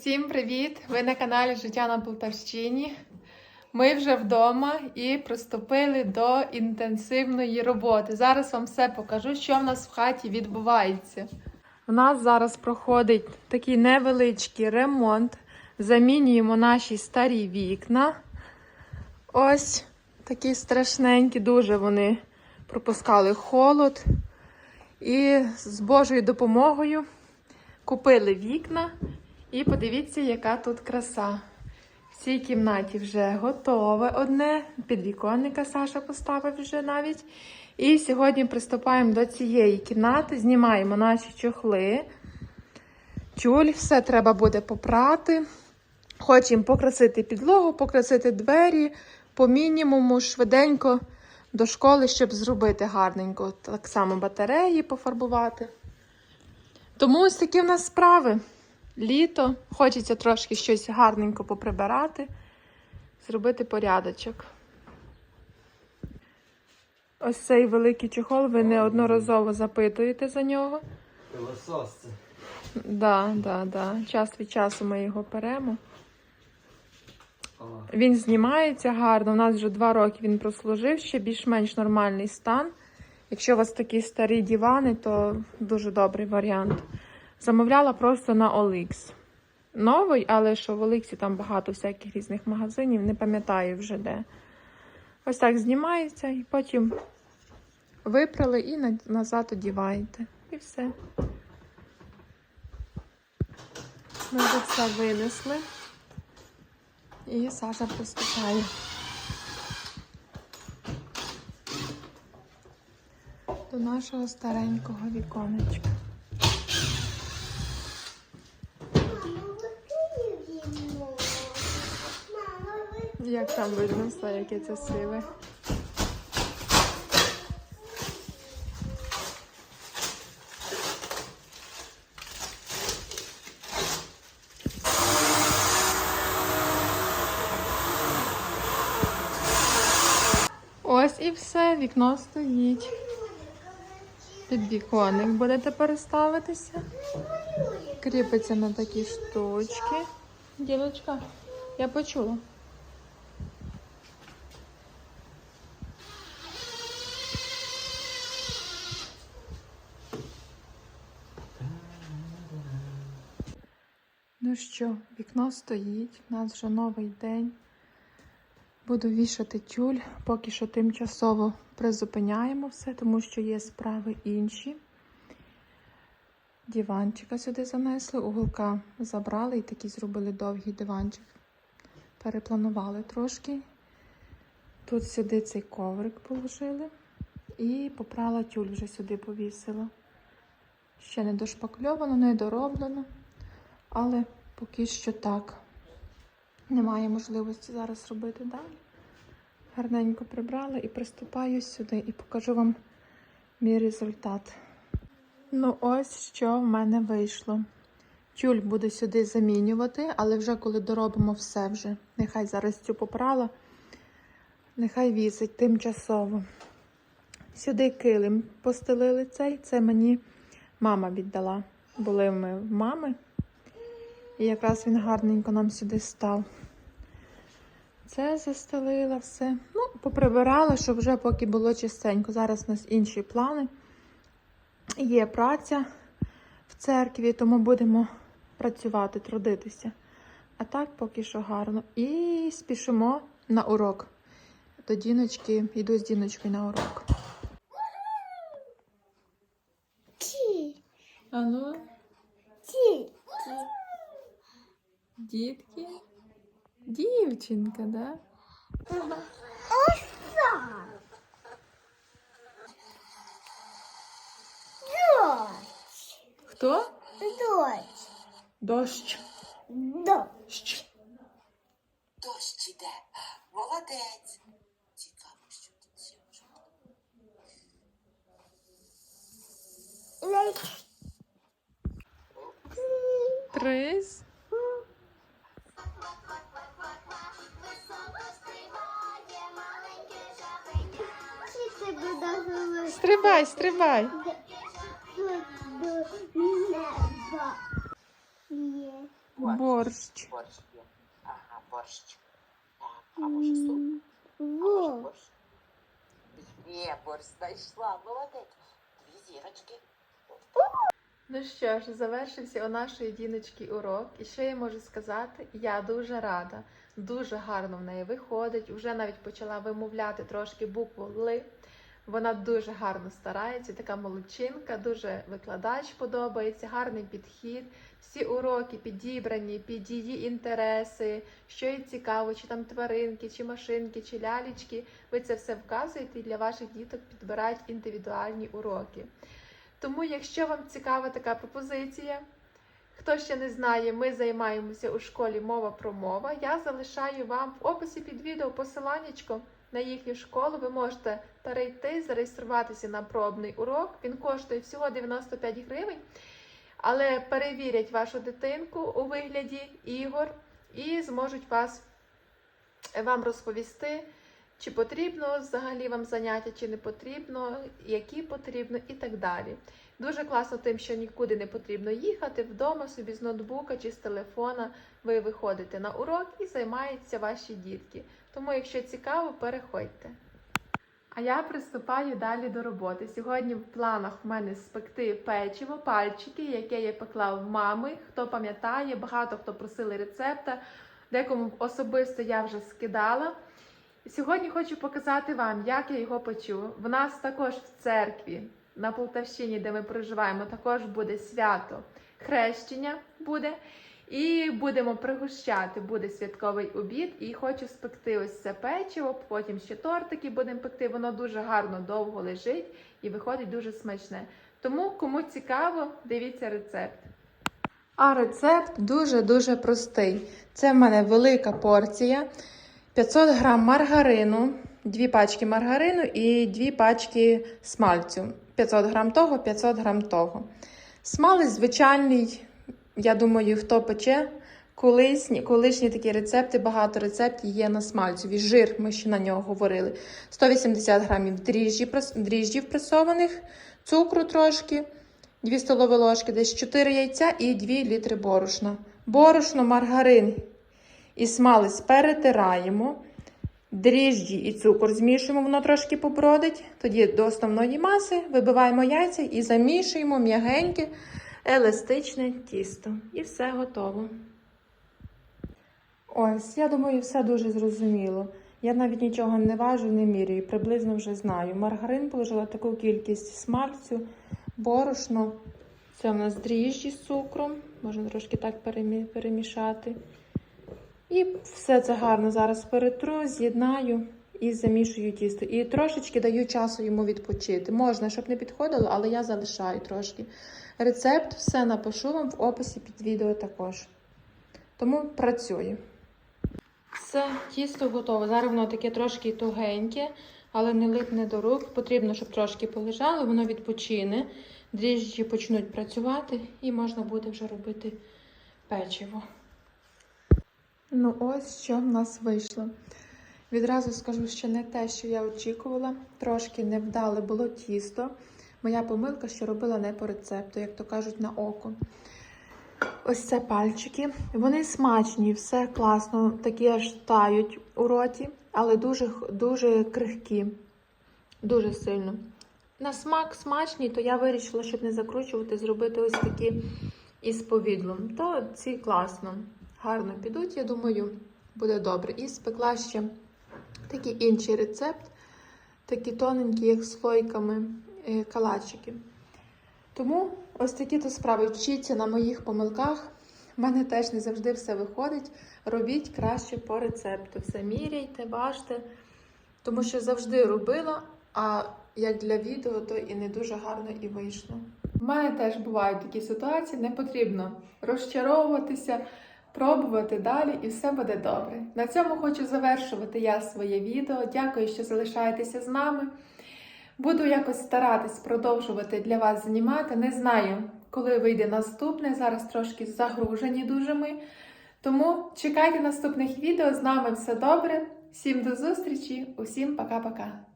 Усім привіт! Ви на каналі Життя на Полтавщині. Ми вже вдома і приступили до інтенсивної роботи. Зараз вам все покажу, що в нас в хаті відбувається. У нас зараз проходить такий невеличкий ремонт. Замінюємо наші старі вікна. Ось такі страшненькі, дуже вони пропускали холод. І з Божою допомогою купили вікна. І подивіться, яка тут краса. В цій кімнаті вже готове одне. Підвіконника Саша поставив вже навіть. І сьогодні приступаємо до цієї кімнати, знімаємо наші чохли. Тюль, все треба буде попрати. Хочемо покрасити підлогу, покрасити двері по мінімуму, швиденько до школи, щоб зробити гарненько. Так само батареї пофарбувати. Тому ось такі в нас справи. Літо, хочеться трошки щось гарненько поприбирати, зробити порядочок. Ось цей великий чохол, ви неодноразово запитуєте за нього. Пилосос це. Да, да, да. Час від часу ми його беремо. Він знімається гарно. У нас вже два роки він прослужив, ще більш-менш нормальний стан. Якщо у вас такі старі дивани, то дуже добрий варіант. Замовляла просто на OLX. Новий, але що в OLX там багато всяких різних магазинів, не пам'ятаю вже де. Ось так знімається і потім випрали і назад одіваєте. І все. Ми вже все винесли. І Саша приступає. До нашого старенького віконечка. Як там видно все, яке це сиве. Ось і все, вікно стоїть. Підвіконник буде тепер ставитися. Кріпиться на такі штучки. Ділочка, я почула. Ну що, вікно стоїть, у нас вже новий день. Буду вішати тюль, поки що тимчасово призупиняємо все, тому що є справи інші. Диванчика сюди занесли, уголка забрали і такий зробили довгий диванчик. Перепланували трошки. Тут сюди цей коврик положили і попрала тюль вже сюди повісила. Ще не дошпакльовано, не дороблено, але поки що так. Немає можливості зараз робити далі. Гарненько прибрала і приступаю сюди і покажу вам мій результат. Ну, ось що в мене вийшло. Тюль буду сюди замінювати, але вже коли доробимо все вже. Нехай зараз цю попрала, нехай вісить тимчасово. Сюди килим постелили цей, це мені мама віддала. Були ми в мами. І якраз він гарненько нам сюди став. Це застелила все. Ну, поприбирала, щоб вже поки було чистенько. Зараз у нас інші плани. Є праця в церкві, тому будемо працювати, трудитися. А так поки що гарно. І спішимо на урок. До діночки, йду з діночкою на урок. дітки. Дівчинка, да? Ось так. Дощ, Хто? дощ, Дощ. дощ. Дощ іде. Молодець. Цікаво, що тут ще може бути. Стрибай, стрибай. Борщ. Борщ. Ага, борщ. А може суп? А може борщ? Є, борщ знайшла. Молодець. Дві зірочки. Ну що ж, завершився у нашої діночки урок. І що я можу сказати? Я дуже рада, дуже гарно в неї виходить. Вже навіть почала вимовляти трошки букву Л. Вона дуже гарно старається, така молодчинка, дуже викладач подобається, гарний підхід. Всі уроки підібрані під її інтереси, що їй цікаво, чи там тваринки, чи машинки, чи лялічки. Ви це все вказуєте і для ваших діток підбирають індивідуальні уроки. Тому, якщо вам цікава така пропозиція, хто ще не знає, ми займаємося у школі мова про мова. Я залишаю вам в описі під відео посиланнячко на їхню школу. Ви можете перейти, зареєструватися на пробний урок. Він коштує всього 95 гривень, але перевірять вашу дитинку у вигляді ігор і зможуть вас вам розповісти. Чи потрібно взагалі вам заняття, чи не потрібно, які потрібно і так далі. Дуже класно тим, що нікуди не потрібно їхати вдома собі з ноутбука чи з телефона. Ви виходите на урок і займаються ваші дітки. Тому, якщо цікаво, переходьте. А я приступаю далі до роботи. Сьогодні в планах в мене спекти печиво, пальчики, яке я пекла в мами. Хто пам'ятає, багато хто просили рецепта, декому особисто я вже скидала. Сьогодні хочу показати вам, як я його печу. В нас також в церкві на Полтавщині, де ми проживаємо, також буде свято хрещення буде. І будемо пригощати, буде святковий обід. І хочу спекти ось це печиво, потім ще тортики будемо пекти. Воно дуже гарно довго лежить і виходить дуже смачне. Тому, кому цікаво, дивіться рецепт. А рецепт дуже-дуже простий. Це в мене велика порція. 500 грам маргарину, 2 пачки маргарину і 2 пачки смальцю. 500 грам того, 500 грам того. Смалець звичайний, я думаю, хто пече. Колишні, колишні такі рецепти, багато рецептів є на смальцеві. Жир, ми ще на нього говорили. 180 грамів дріжджі, дріжджів пресованих, цукру трошки, 2 столові ложки, десь 4 яйця і 2 літри борошна. Борошно, маргарин і смалець перетираємо. Дріжджі і цукор змішуємо, воно трошки побродить. Тоді до основної маси вибиваємо яйця і замішуємо м'ягеньке, еластичне тісто. І все готово. Ось, я думаю, все дуже зрозуміло. Я навіть нічого не важу, не міряю, приблизно вже знаю. Маргарин положила таку кількість смальцю, борошно. Це у нас дріжджі з цукром. Можна трошки так перемішати. І все це гарно зараз перетру, з'єднаю і замішую тісто. І трошечки даю часу йому відпочити. Можна, щоб не підходило, але я залишаю трошки. Рецепт все напишу вам в описі під відео також. Тому працюю. Все, тісто готове. Зараз воно таке трошки тугеньке, але не липне до рук. Потрібно, щоб трошки полежало, воно відпочине. Дріжджі почнуть працювати і можна буде вже робити печиво. Ну, ось що в нас вийшло. Відразу скажу, що не те, що я очікувала. Трошки невдале було тісто. Моя помилка, що робила не по рецепту, як то кажуть, на око. Ось це пальчики. Вони смачні, все класно, такі аж тають у роті, але дуже, дуже крихкі, дуже сильно. На смак смачні, то я вирішила, щоб не закручувати, зробити ось такі із повідлом. То ці класно, гарно підуть, я думаю, буде добре. І спекла ще такий інший рецепт, такі тоненькі, як слойками е, калачики. Тому ось такі то справи. Вчіться на моїх помилках. У мене теж не завжди все виходить. Робіть краще по рецепту. Все міряйте, бачте. Тому що завжди робила, а як для відео, то і не дуже гарно і вийшло. У мене теж бувають такі ситуації, не потрібно розчаровуватися, пробувати далі, і все буде добре. На цьому хочу завершувати я своє відео. Дякую, що залишаєтеся з нами. Буду якось старатись продовжувати для вас знімати. Не знаю, коли вийде наступне. Зараз трошки загружені дуже ми. Тому чекайте наступних відео. З нами все добре. Всім до зустрічі, усім пока-пока.